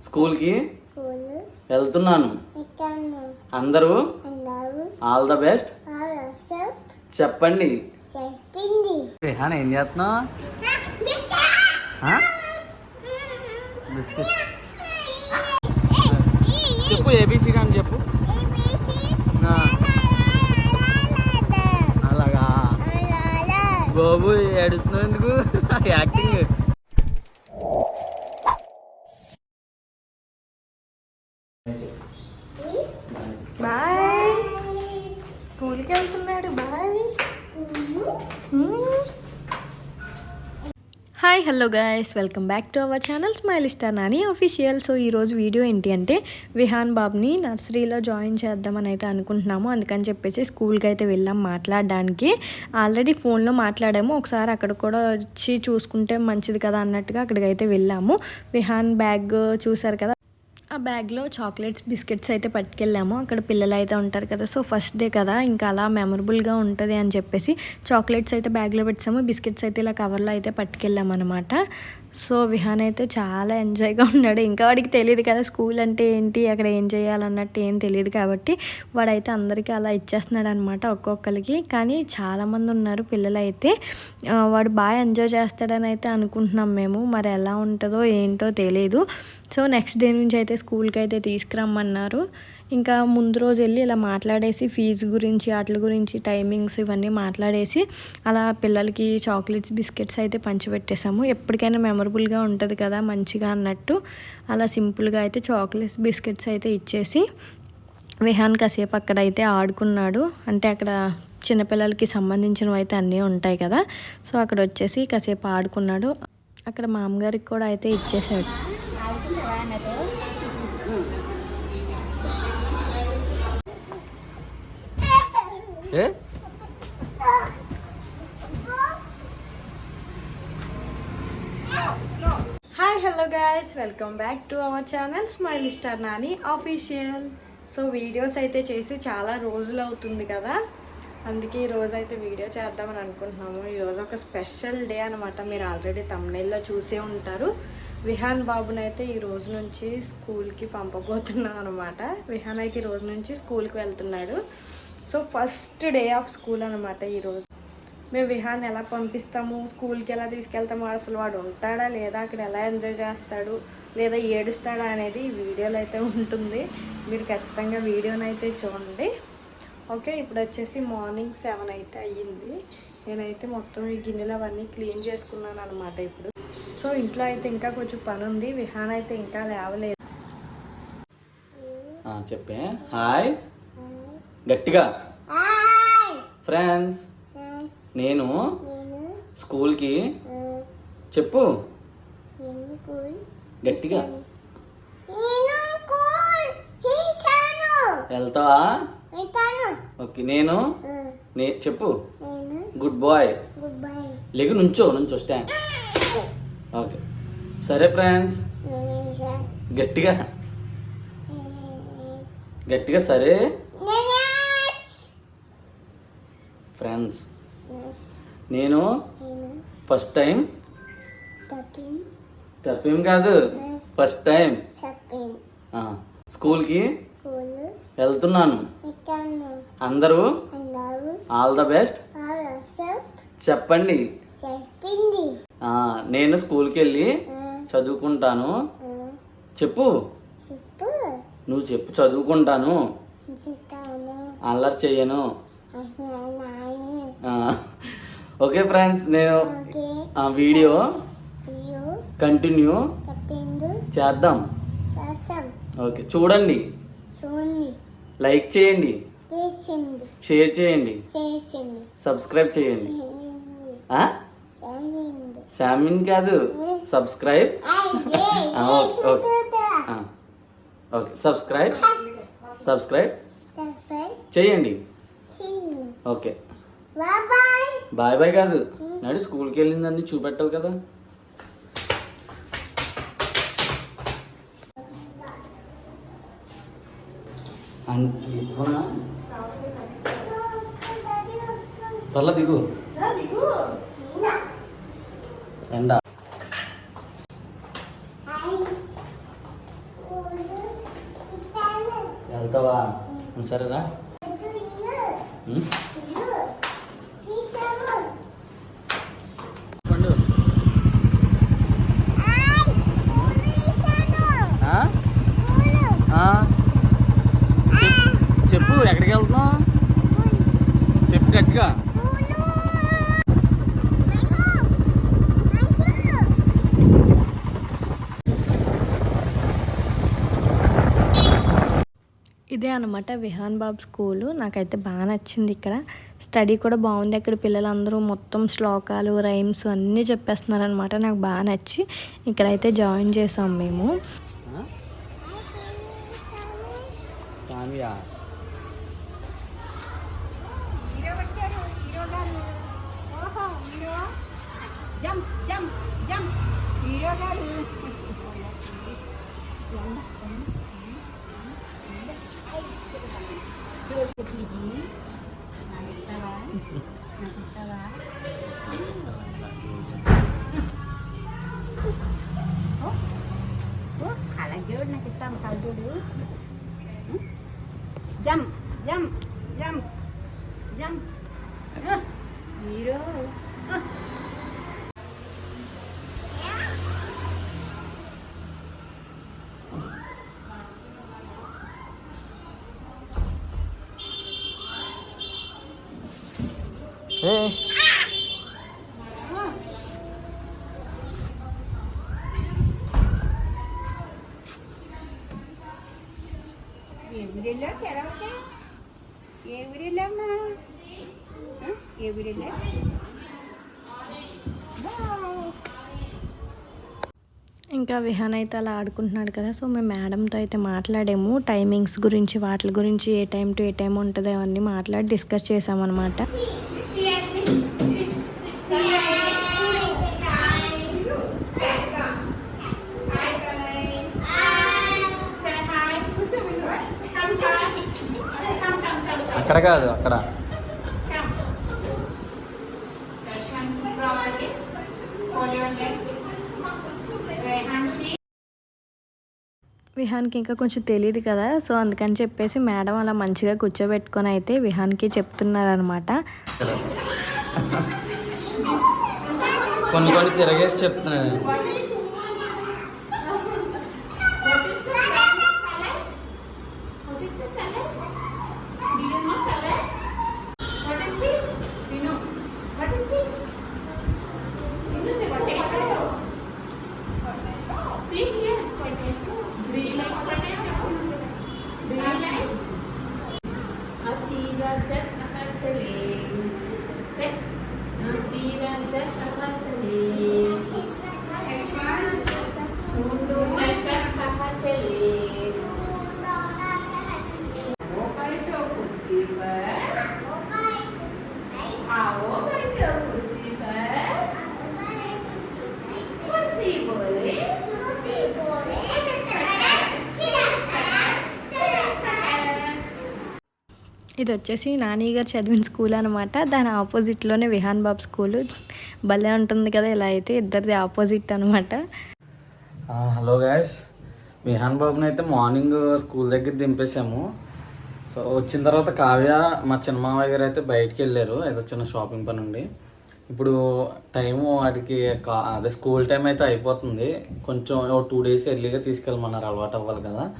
స్కూల్కి వెళ్తున్నాను అందరూ ఆల్ ద బెస్ట్ చెప్పండి రిహాన్ ఏం చేస్తున్నావు బిస్కెట్ చెప్పు ఏబిసిడి అని చెప్పు అలాగా బాబు ఏడుస్తున్నందుకు యాక్టింగ్ బాయ్ స్కూల్కి వెళ్తున్నాడు boy hi hello guys welcome back to our channel smile star Nani official so ఈరోజు వీడియో ఏంటి అంటే విహాన్ బాబుని నర్సరీలో జాయిన్ చేద్దామని అయితే అనుకుంటున్నాము. అందుకని చెప్పేసి స్కూల్కి అయితే వెళ్ళాం మాట్లాడడానికి. ఆల్రెడీ ఫోన్లో మాట్లాడాము. ఒకసారి అక్కడ కూడా వచ్చి చూసుకుంటే మంచిది కదా అన్నట్టుగా అక్కడికి అయితే వెళ్ళాము. విహాన్ బ్యాగ్ చూసారు కదా. ఆ బ్యాగ్లో చాక్లెట్స్ బిస్కెట్స్ అయితే పట్టుకెళ్ళాము. అక్కడ పిల్లలు అయితే ఉంటారు కదా సో ఫస్ట్ డే కదా ఇంకా అలా మెమరబుల్గా ఉంటుంది అని చెప్పేసి చాక్లెట్స్ అయితే బ్యాగ్లో పెట్టాము. బిస్కెట్స్ అయితే ఇలా కవర్లో అయితే పట్టుకెళ్ళాము అనమాట సో విహాన్ అయితే చాలా ఎంజాయ్గా ఉన్నాడు. ఇంకా వాడికి తెలియదు కదా స్కూల్ అంటే ఏంటి అక్కడ ఏం చేయాలన్నట్టు ఏం తెలియదు కాబట్టి వాడైతే అందరికీ అలా ఇచ్చేస్తున్నాడు అనమాట ఒక్కొక్కరికి. కానీ చాలామంది ఉన్నారు పిల్లలైతే. వాడు బాగా ఎంజాయ్ చేస్తాడని అయితే అనుకుంటున్నాం మేము. మరి ఎలా ఉంటుందో ఏంటో తెలియదు సో నెక్స్ట్ డే నుంచి అయితే స్కూల్కి అయితే తీసుకురమ్మన్నారు. ఇంకా ముందు రోజు వెళ్ళి ఇలా మాట్లాడేసి ఫీజు గురించి వాటి గురించి టైమింగ్స్ ఇవన్నీ మాట్లాడేసి అలా పిల్లలకి చాక్లెట్స్ బిస్కెట్స్ అయితే పంచిపెట్టేసాము. ఎప్పటికైనా మెమరబుల్గా ఉంటుంది కదా మంచిగా అన్నట్టు. అలా సింపుల్గా అయితే చాక్లెట్స్ బిస్కెట్స్ అయితే ఇచ్చేసి విహాన్ కాసేపు అక్కడ అయితే ఆడుకున్నాడు. అంటే అక్కడ చిన్నపిల్లలకి సంబంధించినవి అయితే అన్నీ ఉంటాయి కదా. సో అక్కడ వచ్చేసి కాసేపు ఆడుకున్నాడు. అక్కడ మామగారికి కూడా అయితే ఇచ్చేసాడు. ఏ? Hi hello guys welcome back to our channel smile star Nani official so videos అయితే చేసి చాలా రోజులు అవుతుంది కదా. అందుకే ఈరోజు అయితే వీడియో చేద్దామని అనుకుంటున్నాము. ఈరోజు ఒక స్పెషల్ డే అనమాట మీరు ఆల్రెడీ తమిళలో చూసే ఉంటారు. విహాన్ బాబునైతే ఈ రోజు నుంచి స్కూల్కి పంపబోతున్నాం అనమాట విహాన్ అయితే ఈ రోజు నుంచి స్కూల్కి వెళ్తున్నాడు. So first day of school అనమాట ఈరోజు మేము విహాన్ ఎలా పంపిస్తాము? స్కూల్కి ఎలా తీసుకెళ్తాము? అసలు వాడు ఉంటాడా లేదా? అక్కడ ఎలా ఎంజాయ్ చేస్తాడు? లేదా ఏడుస్తాడా అనేది ఈ వీడియోలో అయితే ఉంటుంది. మీరు ఖచ్చితంగా వీడియోని అయితే చూడండి. ఓకే ఇప్పుడు వచ్చేసి మార్నింగ్ సెవెన్ అయితే అయ్యింది. నేనైతే మొత్తం ఈ గిన్నెలు అవన్నీ క్లీన్ చేసుకున్నాను అనమాట ఇప్పుడు. సో ఇంట్లో అయితే ఇంకా కొంచెం పని ఉంది. విహాన్ అయితే ఇంకా లేవలేదు. చెప్పే. హాయ్. గట్టిగా. ఫ్రెండ్స్ నేను స్కూల్కి చెప్పు. గట్టిగా. వెళ్తావా ఓకే నేను నే చెప్పు. Good boy. లెగు నుంచో నుంచో స్టాండ్. ఓకే. సరే ఫ్రెండ్స్. గట్టిగా. గట్టిగా సరే. ఫ్రెండ్స్ నేను ఫస్ట్ టైం తప్పేం. కాదు ఫస్ట్ టైం స్కూల్కి కూల్ వెళ్తున్నాను. అందరూ ఆల్ ద బెస్ట్. చెప్పండి. నేను స్కూల్కి వెళ్ళి చదువుకుంటాను. చెప్పు. చెప్పు. నువ్వు చెప్పు చదువుకుంటాను. అల్లరి చెయ్యను. ఓకే ఫ్రెండ్స్ నేను ఆ వీడియో కంటిన్యూ చేద్దాం. ఓకే చూడండి. లైక్ చేయండి. షేర్ చేయండి. సబ్స్క్రైబ్ చేయండి. శామిన్ కాదు. Subscribe. Okay okay. Subscribe. Subscribe. చేయండి. ఓకే. Bye bye. కాదు. నాడు స్కూల్కి వెళ్ళిందని చూపెట్టాలి కదా? పర్లే దిగు. ఎండ. వెళ్తావా? సరేరా ఉం? పండు ఆ? ఆ? చెప్- చెప్పు ఎక్కడికి వెళ్తున్నావు చెప్పు గట్టిగా ఇదే అనమాట విహాన్ బాబ్ స్కూలు. నాకైతే బాగా నచ్చింది ఇక్కడ. స్టడీ కూడా బాగుంది అక్కడ పిల్లలందరూ మొత్తం శ్లోకాలు రైమ్స్ అన్నీ చెప్పేస్తున్నారు అనమాట నాకు బాగా నచ్చి ఇక్కడైతే జాయిన్ చేసాం మేము. jump, jump, jump. 일어나를. 그렇게 부리지. 나 이따가. 나 이따가. 어? 어? 갈라져. 나 이따가 갈라져. jump, jump. ఏ ఇంకా విహాన్ అయితే అలా ఆడుకుంటున్నాడు కదా సో మేము మేడంతో అయితే మాట్లాడాము. టైమింగ్స్ గురించి వాటి గురించి ఏ టైం టు ఏ టైం ఉంటుందో అవన్నీ మాట్లాడి డిస్కస్ చేసామన్నమాట అక్కడ కాదు అక్కడ. విహాన్కి ఇంకా కొంచెం తెలియదు కదా సో అందుకని చెప్పేసి మేడం అలా మంచిగా కూర్చోబెట్టుకొని అయితే విహాన్కి చెప్తున్నారనమాట కొన్ని కొన్ని తిరగేసి చెప్తున్నాను. Jéssica Clarice ఇది వచ్చేసి నాని గారు చదివిన స్కూల్ అనమాట దాని ఆపోజిట్లోనే విహాన్ బాబు స్కూల్. భలే ఉంటుంది కదా ఇలా అయితే ఇద్దరిది ఆపోజిట్ అనమాట హలో గాయస్. విహాన్ బాబుని అయితే మార్నింగ్ స్కూల్ దగ్గర దింపేశాము. సో వచ్చిన తర్వాత కావ్య మా చిన్నమావయ్య గారు అయితే బయటికి వెళ్ళారు. ఏదో చిన్న షాపింగ్ పని ఉండి. ఇప్పుడు టైము వాటికి కా- అదే స్కూల్ టైం అయితే అయిపోతుంది. కొంచెం టూ డేస్ ఎర్లీగా తీసుకెళ్ళమన్నారు. అలవాటు అవ్వాలి కదా.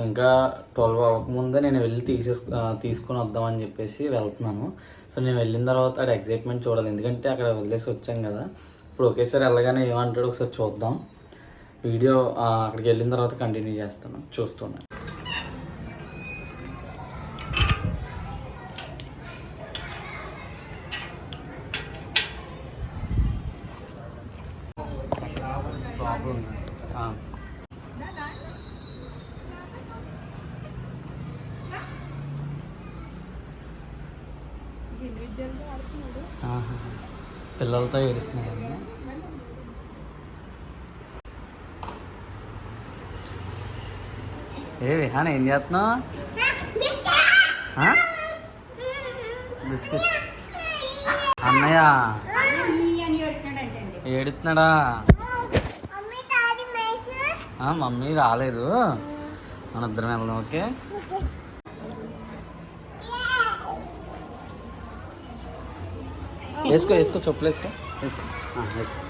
ఇంకా ట్వెల్వ్ అవ్వకముందే నేను వెళ్ళి తీసేసు ఆ, తీసుకొని వద్దామని చెప్పేసి వెళ్తున్నాను. సో నేను వెళ్ళిన తర్వాత ఆడ ఎగ్జైట్మెంట్ చూడాలి. ఎందుకంటే అక్కడ వదిలేసి వచ్చాం కదా. ఇప్పుడు ఒకేసారి వెళ్ళగానే ఏమంటాడో ఒకసారి చూద్దాం. వీడియో అక్కడికి వెళ్ళిన తర్వాత కంటిన్యూ చేస్తాను. చూస్తున్నాను. పిల్లలతో ఏడుస్తున్నాడు ఏ విహాన్ ఏం చేస్తున్నావు? బిస్కెట్. అన్నయ్య. ఏడుతున్నాడా మమ్మీ ఆ, మమ్మీ రాలేదు. మన ఇద్దరం వెళ్దాం ఓకే? వేసుకో వేసుకో చెప్పులు వేసుకో. వేసుకో. వేసుకో.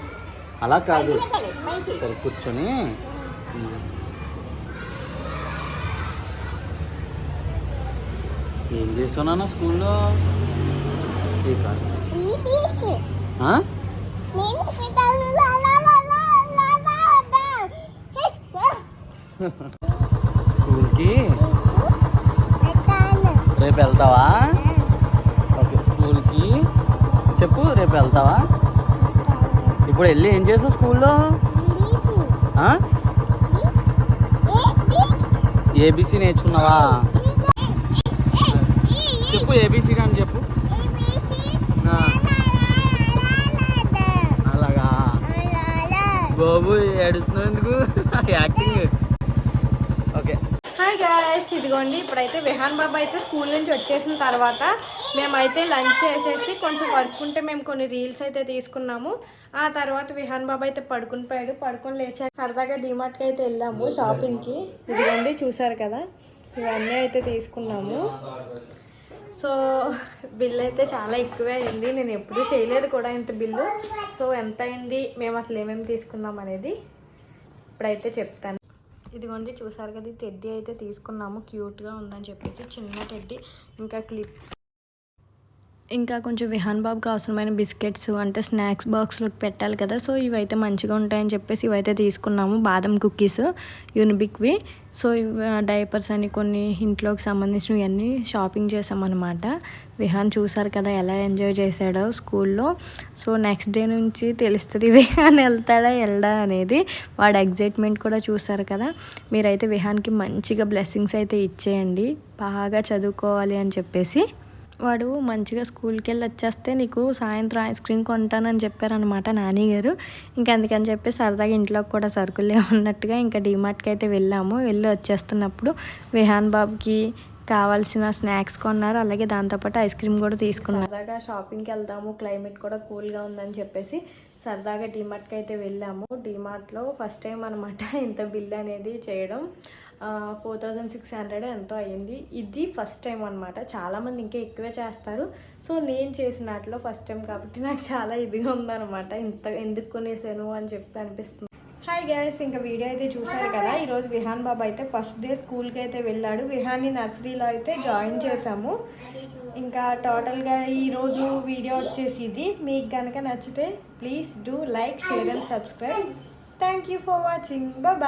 అలా కాదు. సరే కూర్చొని. ఏం చేస్తున్నాను స్కూల్లో? కాదు. స్కూల్కి. రేపు వెళ్తావా ఓకే స్కూల్కి చెప్పు రేపు వెళ్తావా? ఇప్పుడు వెళ్ళి ఏం చేసావు స్కూల్లో? ఏబీసీ నేర్చుకున్నావా? చెప్పు ఏబీసీ అని చెప్పు. అలాగా? బాబు ఎడుతున్నందుకు యాక్టింగ్ ఓకే. హాయ్ గాయస్ ఇదిగోండి ఇప్పుడైతే విహాన్ బాబు అయితే స్కూల్ నుంచి వచ్చేసిన తర్వాత మేమైతే లంచ్ చేసేసి కొంచెం వర్క్ ఉంటే మేము కొన్ని రీల్స్ అయితే తీసుకున్నాము. ఆ తర్వాత విహాన్ బాబు అయితే పడుకుని పోయాడు. పడుకొని లేచాక సరదాగా డిమార్ట్కి అయితే వెళ్ళాము షాపింగ్కి. ఇదిగోండి చూసారు కదా? ఇవన్నీ అయితే తీసుకున్నాము. సో బిల్ అయితే చాలా ఎక్కువే అయింది. నేను ఎప్పుడూ చేయలేదు కూడా ఇంత బిల్లు. సో ఎంత అయింది? మేము అసలు ఏమేమి తీసుకున్నాం అనేది ఇప్పుడైతే చెప్తాను. ఇదిగోండి చూసారు కదా ఈ టెడ్డీ అయితే తీసుకున్నాము. క్యూట్గా ఉందని చెప్పేసి చిన్న టెడ్డీ. ఇంకా క్లిప్స్ ఇంకా కొంచెం విహాన్ బాబుకి అవసరమైన బిస్కెట్స్ అంటే స్నాక్స్ బాక్స్లోకి పెట్టాలి కదా. సో ఇవైతే మంచిగా ఉంటాయని చెప్పేసి ఇవైతే తీసుకున్నాము. బాదం కుక్కీస్ యూనిబిక్వి. సో డైపర్స్ అని కొన్ని ఇంట్లోకి సంబంధించినవి అన్నీ షాపింగ్ చేసామన్నమాట. విహాన్ చూసారు కదా ఎలా ఎంజాయ్ చేశాడో స్కూల్లో. సో నెక్స్ట్ డే నుంచి తెలుస్తుంది విహాన్ వెళ్తాడా వెళ్ళడా అనేది. వాడు ఎగ్జైట్మెంట్ కూడా చూసారు కదా. మీరైతే విహాన్కి మంచిగా బ్లెస్సింగ్స్ అయితే ఇచ్చేయండి. బాగా చదువుకోవాలి అని చెప్పేసి. వాడు మంచిగా స్కూల్కి వెళ్ళి వచ్చేస్తే నీకు సాయంత్రం ఐస్ క్రీమ్ కొంటానని చెప్పారనమాట నాని గారు. ఇంకా అందుకని చెప్పి సరదాగా ఇంట్లోకి కూడా సరుకులు ఉన్నట్టుగా ఇంకా డిమార్ట్కి అయితే వెళ్ళాము. వెళ్ళి వచ్చేస్తున్నప్పుడు విహాన్ బాబుకి కావాల్సిన స్నాక్స్ కొన్నారు. అలాగే దాంతోపాటు ఐస్ క్రీమ్ కూడా తీసుకున్నారు. సరదాగా షాపింగ్కి వెళ్దాము. క్లైమేట్ కూడా కూల్గా ఉందని చెప్పేసి సరదాగా డిమార్ట్కి అయితే వెళ్ళాము. డిమార్ట్లో ఫస్ట్ టైం అనమాట ఇంత బిల్ అనేది చేయడం. ఫోర్ థౌజండ్ సిక్స్ హండ్రెడ్ ఎంతో అయ్యింది. ఇది ఫస్ట్ టైం అనమాట చాలామంది ఇంకా ఎక్కువే చేస్తారు. సో నేను చేసినట్లో ఫస్ట్ టైం కాబట్టి నాకు చాలా ఇదిగా ఉందన్నమాట. ఇంత ఎందుకు కొనేసాను అని చెప్పి అనిపిస్తుంది. హాయ్ గ్యాస్ ఇంకా వీడియో అయితే చూసారు కదా? ఈరోజు విహాన్ బాబు అయితే ఫస్ట్ డే స్కూల్కి అయితే వెళ్ళాడు. విహాన్ని నర్సరీలో అయితే జాయిన్ చేశాము. ఇంకా టోటల్గా ఈరోజు వీడియో వచ్చేసి ఇది మీకు కనుక నచ్చితే please do like share and subscribe thank you for watching bye